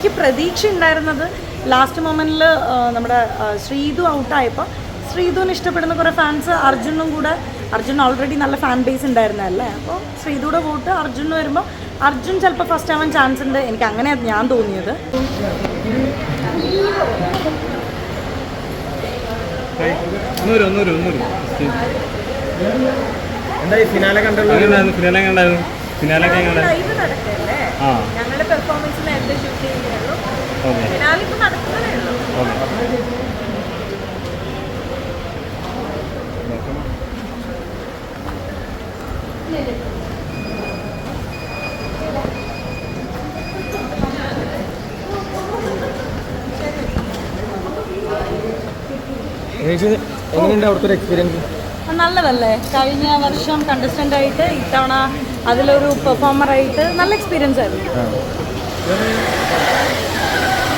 എനിക്ക് പ്രതീക്ഷ ഉണ്ടായിരുന്നത് ലാസ്റ്റ് മൊമെന്റിൽ നമ്മുടെ ശ്രീതു ഔട്ടായപ്പോൾ ശ്രീതുവിന് ഇഷ്ടപ്പെടുന്ന കുറേ ഫാൻസ് അർജുനും കൂടെ അർജുൻ ഓൾറെഡി നല്ല ഫാൻ ബേസ് ഉണ്ടായിരുന്നല്ലേ അപ്പോൾ ശ്രീതുടെ വോട്ട് അർജുന് വരുമ്പോൾ അർജുൻ ചിലപ്പോൾ ഫസ്റ്റ് ആവാൻ ചാൻസ് ഉണ്ട്. എനിക്ക് അങ്ങനെ ഞാൻ തോന്നിയത്. ഫിനാലെ കണ്ടല്ലോ ഫിനാലെ കണ്ടായിരുന്നു? ഫിനാലെ കണ്ടായിരുന്നു. ആ ഞങ്ങളുടെ പെർഫോമൻസ് നേരത്തെ ഷൂട്ട് ചെയ്യുന്നുള്ളൂ ഓക്കെ. എങ്ങനെയുണ്ട് അവിടുത്തെ ഒരു എക്സ്പീരിയൻസ് നല്ലതല്ലേ. കഴിഞ്ഞ വർഷം കണ്ടസ്റ്റന്റ് ആയിട്ട് ഇത്തവണ അതിലൊരു പെർഫോമർ ആയിട്ട് നല്ല എക്സ്പീരിയൻസ് ആയിരുന്നു.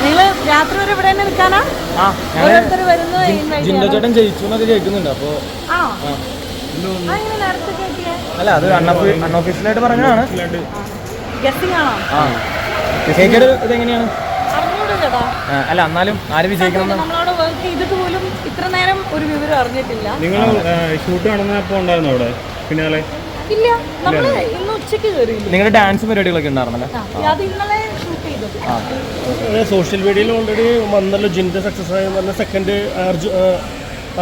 നിങ്ങൾ രാത്രി വരെ ഇവിടെ തന്നെ നിൽക്കാനാ? ആ ഓരോരുത്തർ വരുന്നു. ചേട്ടൻ ജയിച്ചു എന്നൊക്കെ കേൾക്കുന്നുണ്ട് അല്ല അത് അൺഒഫീഷ്യലായിട്ട് പറഞ്ഞതാണ്. ചേച്ചിയുടെ ഇതെങ്ങനെയാണ്? അല്ല എന്നാലും ആര് വിജയിക്കണം നമ്മളോട് വർക്ക് ചെയ്തിട്ട് പോലും ഇത്ര നേരം ഒരു വിവരം അറിഞ്ഞിട്ടില്ല. നിങ്ങൾ ഷൂട്ട് നടന്നപ്പോൾ ഉണ്ടായിരുന്നു അവിടെ? ഫിനാലെ ഇല്ല നമ്മൾ ഇന്ന് നിങ്ങളുടെ ഡാൻസ് പരിപാടികളൊക്കെ ഉണ്ടായിരുന്നല്ലേ? അത് ഇന്നലെ സോഷ്യൽ മീഡിയയിൽ ഓൾറെഡി വന്നല്ലോ. ജിന്റെ സക്സസ് ആയി പറഞ്ഞ second Arjun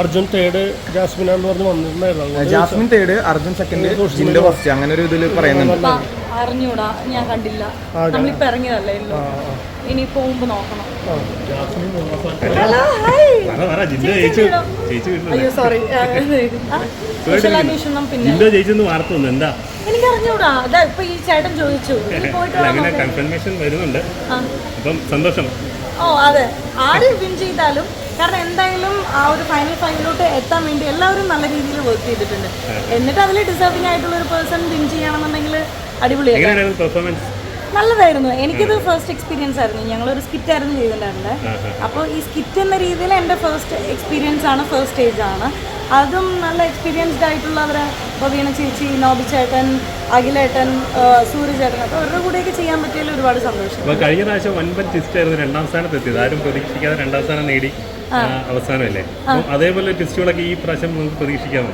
Arjun third Jasmine എന്ന് പറഞ്ഞ് വന്നിട്ടുണ്ടായിരുന്നു. ജാസ്മിൻ തേർഡ് അർജുൻ സെക്കൻഡ് ജിന്റെ ഫസ്റ്റ് അങ്ങനെ ഒരു ഇതിൽ പറയുന്നുണ്ട്. ആ, അറിഞ്ഞൂടാ ഞാൻ കണ്ടില്ല. നമ്മളിപ്പോ ഇറങ്ങിയതല്ലേ ഉള്ളൂ. ഇനി പോകുമ്പോ നോക്കണം. അയ്യോ സോറി അന്വേഷണം പിന്നെ. ജിന്ദു ജയിച്ചെന്ന് വാർത്ത എന്താ? എനിക്ക് അറിഞ്ഞൂടാ അതാ ഇപ്പൊ ഈ ചേട്ടൻ ചോദിച്ചു. അങ്ങനെ കൺഫർമേഷൻ വരുന്നുണ്ട്. അപ്പം സന്തോഷം. ഓ അതെ. ആര് വിൻ ചെയ്താലും കാരണം എന്തായാലും ആ ഒരു ഫൈനൽ ഫൈനലിലോട്ട് എത്താൻ വേണ്ടി എല്ലാവരും നല്ല രീതിയിൽ വർക്ക് ചെയ്തിട്ടുണ്ട്. എന്നിട്ട് അതിൽ ഡിസേർവിംഗ് ആയിട്ടുള്ള ഒരു പേഴ്സൺ വിൻ ചെയ്യണമെന്നുണ്ടെങ്കിൽ അടിപൊളിയായിരുന്നു പെർഫോമൻസ് നല്ലതായിരുന്നു. എനിക്കിത് ഫസ്റ്റ് എക്സ്പീരിയൻസ് ആയിരുന്നു. ഞങ്ങളൊരു സ്കിറ്റ് ആയിരുന്നു ചെയ്തിട്ടുണ്ടായിരുന്നത് അപ്പോൾ ഈ സ്കിറ്റ് എന്ന രീതിയിൽ എന്റെ ഫസ്റ്റ് എക്സ്പീരിയൻസ് ആണ് ഫസ്റ്റ് സ്റ്റേജ് ആണ്. അതും നല്ല എക്സ്പീരിയൻസ്ഡ് ആയിട്ടുള്ളവരെ ഇപ്പോൾ വീണ ചേച്ചി നോബി ചേട്ടൻ അഖിലേട്ടൻ സൂര്യചേട്ടൻ സൂര്യ ചേട്ടൻ. അപ്പോൾ അവരുടെ കൂടെയൊക്കെ ചെയ്യാൻ പറ്റിയതിൽ ഒരുപാട് സന്തോഷം. അപ്പോൾ കഴിഞ്ഞ പ്രാവശ്യം വൻപൻ ട്വിസ്റ്റ് ആയിരുന്നു രണ്ടാം സ്ഥാനത്ത് എത്തിയത്. ആരും പ്രതീക്ഷിക്കാതെ രണ്ടാം സ്ഥാനം നേടി അവസാനമല്ലേ? അതേപോലെ ട്വിസ്റ്റുകളൊക്കെ ഈ പ്രാവശ്യം നമുക്ക് പ്രതീക്ഷിക്കാമോ?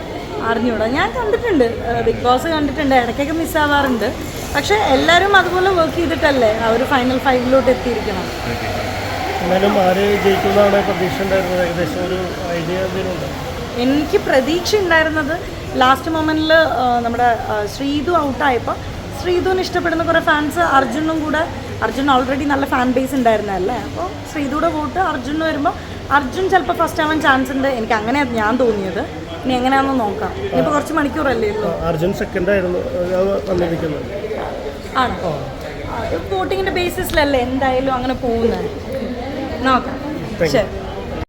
അറിഞ്ഞൂടാ. ഞാൻ കണ്ടിട്ടുണ്ട്. ബിഗ് ബോസ് കണ്ടിട്ടുണ്ട്. ഇടയ്ക്കൊക്കെ മിസ്സാവാറുണ്ട് പക്ഷേ എല്ലാവരും അതുപോലെ വർക്ക് ചെയ്തിട്ടല്ലേ ആ ഒരു ഫൈനൽ ഫൈവിലോട്ട് എത്തിയിരിക്കണം എന്നാലും ആര് ജയിക്കുന്നതാണ് പ്രതീക്ഷ ഉണ്ടായിരുന്നത്. ഏകദേശം ഒരു ഐഡിയ എന്തെങ്കിലും ഉണ്ടോ എനിക്ക് പ്രതീക്ഷ ഉണ്ടായിരുന്നത് ലാസ്റ്റ് മൊമെന്റിൽ നമ്മുടെ ശ്രീതു ഔട്ടായപ്പോൾ ശ്രീതുവിന് ഇഷ്ടപ്പെടുന്ന കുറേ ഫാൻസ് അർജുനും കൂടെ അർജുൻ ഓൾറെഡി നല്ല ഫാൻ ബേസ് ഉണ്ടായിരുന്നല്ലേ അപ്പോൾ ശ്രീതുടെ വോട്ട് അർജുന് വരുമ്പോൾ അർജുൻ ചിലപ്പോൾ ഫസ്റ്റ് ആവാൻ ചാൻസ് ഉണ്ട്. എനിക്ക് അങ്ങനെയാണ് ഞാൻ തോന്നിയത്. ഇനി എങ്ങനെയാണെന്ന് നോക്കാം. ഇനിയിപ്പോൾ കുറച്ച് മണിക്കൂറല്ലേ ഉള്ളൂ. അർജുൻ സെക്കൻഡ് ആയിരുന്നു ആണോ? വോട്ടിങ്ങിന്റെ ബേസിസിലല്ലേ എന്തായാലും അങ്ങനെ പോകുന്നത്? നോക്കാം. ശരി.